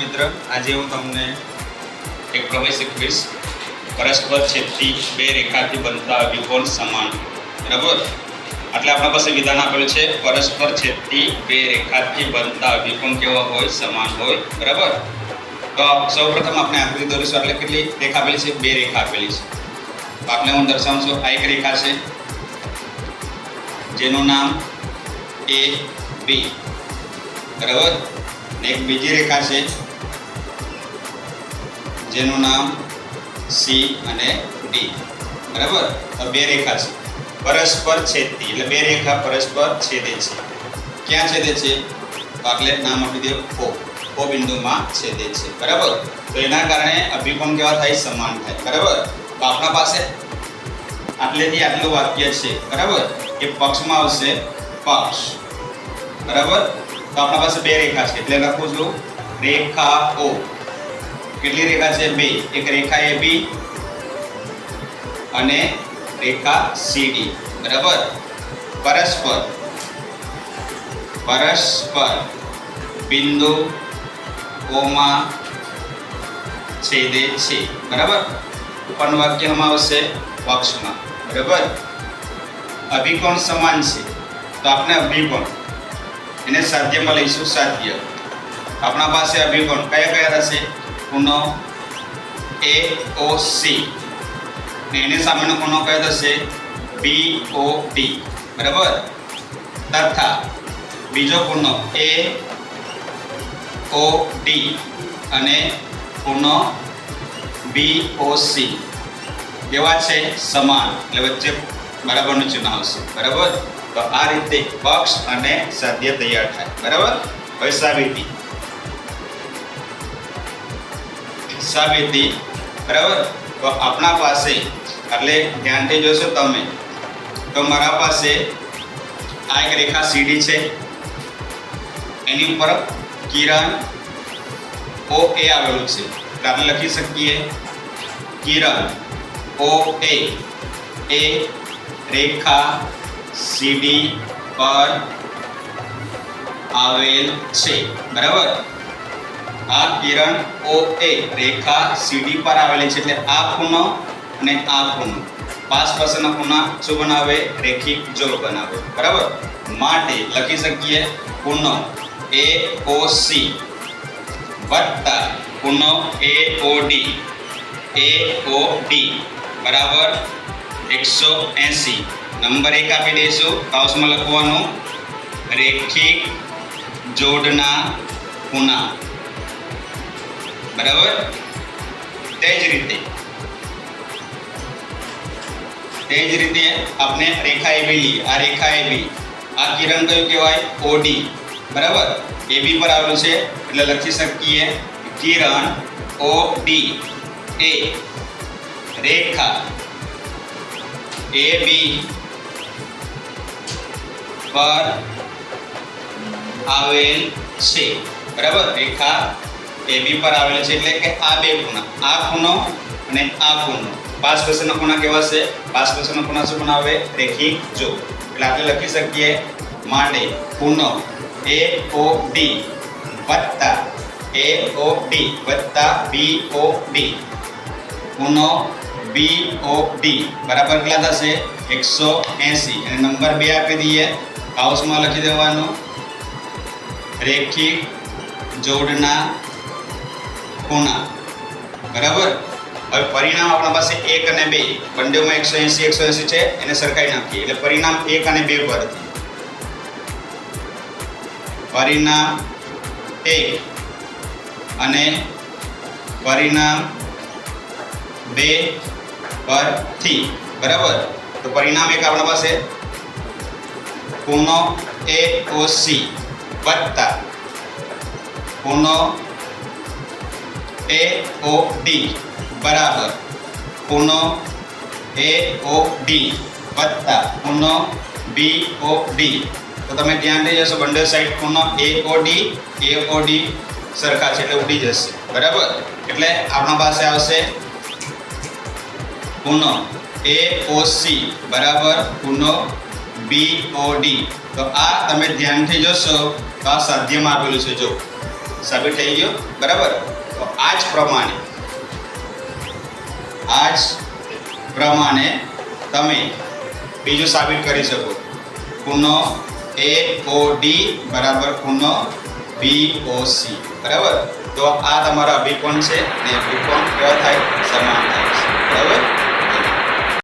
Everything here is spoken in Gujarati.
મિત્ર, આજે હું તમને એક પ્રમેય શીખવીશ. પરસ્પર છેદતી બે રેખાથી બનતા અવિકોણ સમાન. બરાબર? એટલે આપણા પાસે વિધાન આપેલું છે, પરસ્પર છેદતી બે રેખાથી બનતા અવિકોણ કેવા હોય? સમાન હોય. બરાબર? તો સૌપ્રથમ આપણે આકૃતિ દોરીશું એટલે કેટલી રેખા આપેલી છે? બે રેખા આપેલી છે. આપણે હું દર્શાવું છું, આ એક રેખા છે, જેનું નામ એ બી. બરાબર? ને એક બીજી રેખા છે જેનું નામ સી અને ડી બરાબર? બે રેખા છે. પરસ્પર છેદતી. એટલે બે રેખા પરસ્પર છેદે છે. ક્યાં છેદે છે? તો એટલે નામ આપી દે ઓ ઓ બિંદુમાં છેદે છે. બરાબર? તો એના કારણે અભિગમ કેવા થાય? સમાન થાય. બરાબર? તો આપણા પાસે આટલેથી આટલું વાક્ય છે. બરાબર? એ પક્ષમાં આવશે પક્ષ. બરાબર? તો આપણા પાસે બે રેખા છે. એટલે લખું છું રેખા ઓ. કેટલી રેખા છે? બે. એક રેખા એ બી અને રેખા સીડી બરાબર? પરસ્પર. પરસ્પર બિંદુ કોમા છેદે છે. બરાબર? ઉપરનું વાક્યમાં આવશે પક્ષમાં. બરાબર? અભિકોણ સમાન છે. તો આપણે અભિકોણ. એને સાધ્યમાં લઈશું સાધ્ય. આપણા પાસે અભિકોણ કયા કયા થશે ખૂણો એ ઓ સી. ને એને સામેનો ખૂણો કયો થશે? B O D. બરાબર? તથા બીજો ખૂણો એ ઓ ડી અને ખૂણો બી ઓ સી. એવા છે? સમાન. એટલે વચ્ચે બરાબરનું ચિહ્ન આવશે. બરાબર? તો આ રીતે પક્ષ અને સાધ્ય તૈયાર થાય. બરાબર? હવે સાબિતી સાબિતી, બરાબર? તો આપણા પાસે, એટલે ધ્યાનથી જોશો તમે, તો મારા પાસે આ એક રેખા સીડી છે. એની ઉપર કિરણ ઓ એ આવેલું છે. આપણે લખી શકીએ કિરણ ઓ એ એ રેખા સીડી પર આવેલ છે. બરાબર? આ કિરણ ઓ એ રેખા સીડી પર આવેલી છે એટલે આ ખૂણો અને આ ખૂણો. પાસ પાસેના ખૂણા શું બનાવે? રેખિક જોડ બનાવે. બરાબર? માટે લખી શકીએ ખૂણો એ ઓ સી વત્તા ખૂણો એ O D A O D બરાબર? એકસો એંસી. નંબર એક આપી દઈશું. કાઉસમાં લખવાનું. રેખિક જોડના ખૂણા. બરાબર તે જ રીતે તે જ રીતે આપણે રેખા એ બી લઈએ આ રેખા એ બી આ કિરણ કયું કહેવાય ઓડી બરાબર એ બી પર આવેલું છે એટલે લખી શકીએ કિરણ ઓ ડી એ રેખા એ બી પર આવેલ છે બરાબર રેખા એ પર આવેલ છે એટલે કે આ બે ખૂણા, આ ખૂણો અને આ ખૂણો. પાસ પાસેના ખૂણા કેવા છે? પાસ પાસેના ખૂણા શું બનાવે? રેખી જો એટલે આપણે લખી શકીએ માટે ખૂણો એ ઓ ડી વત્તા એ ઓ ડી વત્તા બી ઓ ડી ખૂણો બી ઓ ડી બરાબર કેટલા થશે? એકસો એંસી અને નંબર બે આપી દઈએ. હાઉસમાં લખી દેવાનું. રેખી જોડના ખૂણા બરાબર? હવે પરિણામ આપણા પાસે એક અને બે. બંનેમાં એકસો એંસી એકસો એંસી છે, એને સરખાઈ નાખીએ. એટલે પરિણામ એક અને બે પરથી પરિણામ એક અને પરિણામ બે પરથી બરાબર? તો પરિણામ એક આપણા પાસે ખૂણો એ ઓ સી વત્તા ખૂણો એ ઓ ડી બરાબર. પૂનો એ ઓ ડી વત્તા પૂનો બી ઓ ડી તો તમે ધ્યાન જશો બંને side પૂનો A O D A O D સરખા છે એટલે ઉડી જશે. બરાબર? એટલે આપણા પાસે આવશે ખૂણો એ ઓ સી બરાબર? પૂનો બી ઓ ડી તો આ તમે ધ્યાનથી જોશો તો આ સાધ્યમાં આપેલું છે, જો. સાબિત થઈ ગયો? બરાબર? આ પ્રમાણે આ પ્રમાણે તમે બીજું સાબિત કરી શકો. ખૂણો એ ઓ ડી બરાબર ખૂણો બી ઓ સી બરાબર? તો આ તમારા અભિકોણ છે અને અભિકોણ કેવા થાય? સમાન થાય છે. બરાબર?